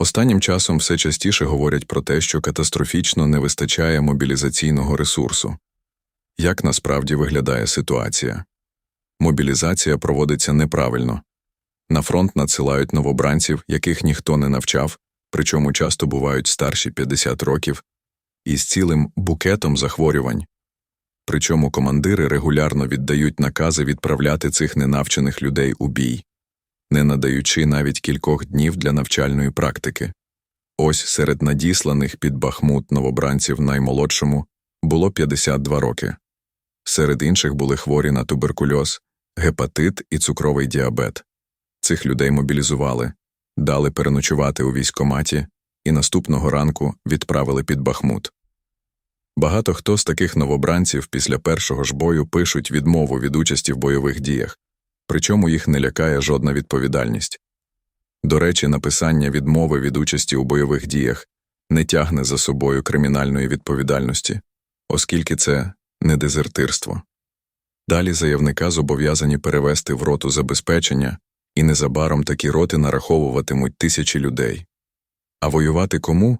Останнім часом все частіше говорять про те, що катастрофічно не вистачає мобілізаційного ресурсу. Як насправді виглядає ситуація? Мобілізація проводиться неправильно. На фронт надсилають новобранців, яких ніхто не навчав, причому часто бувають старші 50 років, із цілим букетом захворювань. Причому командири регулярно віддають накази відправляти цих ненавчених людей у бій, не надаючи навіть кількох днів для навчальної практики. Ось серед надісланих під Бахмут новобранців наймолодшому було 52 роки. Серед інших були хворі на туберкульоз, гепатит і цукровий діабет. Цих людей мобілізували, дали переночувати у військкоматі і наступного ранку відправили під Бахмут. Багато хто з таких новобранців після першого ж бою пишуть відмову від участі в бойових діях, причому їх не лякає жодна відповідальність. До речі, написання відмови від участі у бойових діях не тягне за собою кримінальної відповідальності, оскільки це не дезертирство. Далі заявника зобов'язані перевести в роту забезпечення, і незабаром такі роти нараховуватимуть тисячі людей. А воювати кому?